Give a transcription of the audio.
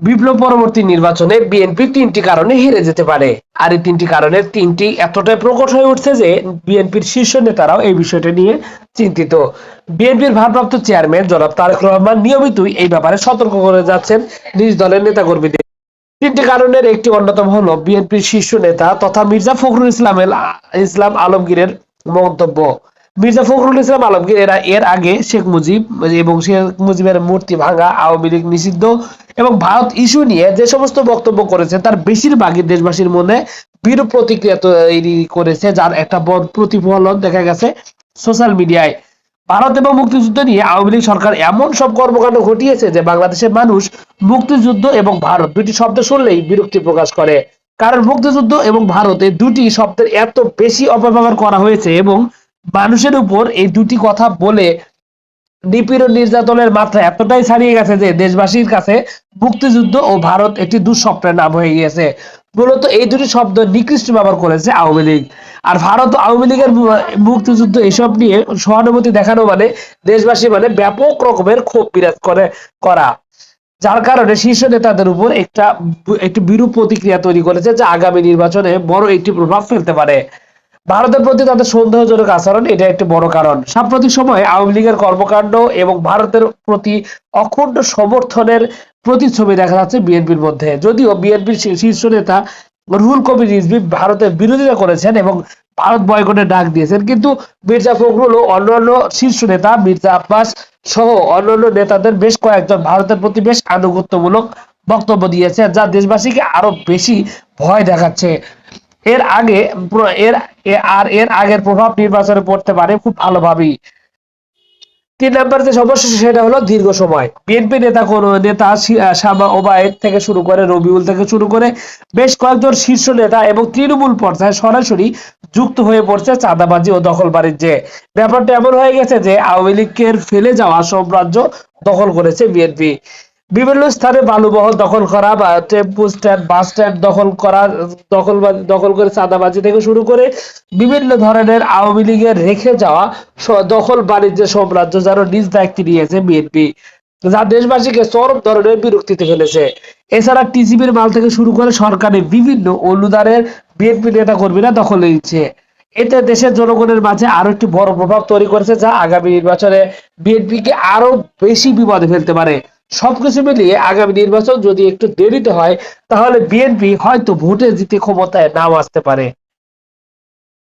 বিপ্লব পরবর্তী নির্বাচনে বিএনপি তিনটি কারণে হেরে যেতে পারে। আর এই তিনটি কারণের তিনটি এতটাই প্রকট হয়ে উঠছে যে বিএনপির শীর্ষ নেতারাও এই বিষয়টা নিয়ে চিন্তিত। বিএনপির ভারপ্রাপ্ত চেয়ারম্যান জনাব তারেক রহমান নিয়মিতই এই ব্যাপারে সতর্ক করে যাচ্ছেন নিজ দলের নেতাকর্মীদের। তিনটি কারণের একটি অন্যতম হলো বিএনপির শীর্ষ নেতা তথা মির্জা ফখরুল ইসলামের ইসলাম আলমগীরের মন্তব্য। মির্জা ফখরুল ইসলাম আলমগীর এরা এর আগে শেখ মুজিব এবং শেখ মুজিবের মূর্তি ভাঙা আওয়ামী লীগ নিষিদ্ধ এবং ভারত ইস্যু নিয়ে যে সমস্ত বক্তব্য করেছে, তার বেশিরভাগই দেশবাসীর মনে বিরূপ প্রতিক্রিয়া তৈরি করেছে, যার একটা বড় প্রতিফলন দেখা গেছে সোশ্যাল মিডিয়ায়। ভারত এবং মুক্তিযুদ্ধ নিয়ে আওয়ামী লীগ সরকার এমন সব কর্মকাণ্ড ঘটিয়েছে যে বাংলাদেশের মানুষ মুক্তিযুদ্ধ এবং ভারত দুটি শব্দ শুনলেই বিরক্তি প্রকাশ করে। কারণ মুক্তিযুদ্ধ এবং ভারত দুটি শব্দের এত বেশি অপব্যবহার করা হয়েছে এবং মানুষের উপর এই দুটি কথা বলে নিপীড়ন নির্যাতনের মাত্রা এতটাই ছাড়িয়ে গেছে যে দেশবাসীর কাছে মুক্তিযুদ্ধ ও ভারত একটি দুঃস্বপ্নের নাম হয়ে গিয়েছে। মূলত এই দুটি শব্দ নিকৃষ্ট ব্যবহার করেছে আওয়ামী লীগ। আর ভারত আওয়ামী লীগের মুক্তিযুদ্ধ এসব নিয়ে সহানুভূতি দেখানো মানে দেশবাসী মানে ব্যাপক রকমের ক্ষোভ বিরাজ করে, করা। যার কারণে শীর্ষ নেতাদের উপর একটা একটি বিরূপ প্রতিক্রিয়া তৈরি করেছে যা আগামী নির্বাচনে বড় একটি প্রভাব ফেলতে পারে। ভারতের প্রতি তাদের সন্দেহজনক আচরণ, এটা একটি বড় কারণ। সাম্প্রতিক সময়ে আওয়ামী লীগের কর্মকাণ্ড এবং ভারতের প্রতি অখণ্ড সমর্থনের প্রতিচ্ছবি দেখা যাচ্ছে বিএনপির মধ্যে। যদিও বিএনপির শীর্ষ নেতা রুহুল কবির রিজভি ভারতের বিরোধিতা করেছেন এবং ভারত বয়কটের ডাক দিয়েছেন, কিন্তু মির্জা ফখরুল ও অন্যান্য শীর্ষ নেতা মির্জা আব্বাস সহ অন্যান্য নেতাদের বেশ কয়েকজন ভারতের প্রতি বেশ আনুগত্যমূলক বক্তব্য দিয়েছে যা দেশবাসীকে আরও বেশি ভয় দেখাচ্ছে। এর আগে এর আর এর আগের প্রভাব নির্বাচনে পড়তে পারে খুব ভালোভাবেই। তিন নম্বর যে সমস্যা সেটা হলো দীর্ঘ সময়। বিএনপি নেতা কোন নেতা শামা ওবায়দ থেকে শুরু করে রবিউল থেকে শুরু করে বেশ কয়েকজন শীর্ষ নেতা এবং তৃণমূল পর্যায়ে সরাসরি যুক্ত হয়ে পড়ছে চাঁদাবাজি ও দখল বাণিজ্যে। ব্যাপারটা এমন হয়ে গেছে যে আওয়ামী লীগের ফেলে যাওয়া সাম্রাজ্য দখল করেছে বিএনপি। বিভিন্ন স্থানে বালুবহল দখল করা বা টেম্পু স্ট্যান্ড বাস স্ট্যান্ড দখল করা, দখল দখল করে চাঁদাবাজি থেকে শুরু করে বিভিন্ন ধরনের আওয়ামী লীগের রেখে যাওয়া দখল বাণিজ্যের সাম্রাজ্য যেন নিজ দায়িত্বে নিয়েছে বিএনপি যা দেশবাসীকে চরম ধরনের বিরক্তিতে ফেলেছে। এছাড়া টিসিবির মাল থেকে শুরু করে সরকারের বিভিন্ন অনুদানের বিএনপি নেতা কর্মীরা দখলে নিচ্ছে এতে দেশের জনগণের মাঝে আরও একটি বড় প্রভাব তৈরি করেছে যা আগামী নির্বাচনে বিএনপিকে আরও বেশি বিপদে ফেলতে পারে। সবকিছু মিলিয়ে আগামী নির্বাচন যদি একটু দেরিতে হয়, তাহলে বিএনপি হয়তো ভোটে জিতে ক্ষমতায় নাও আসতে পারে।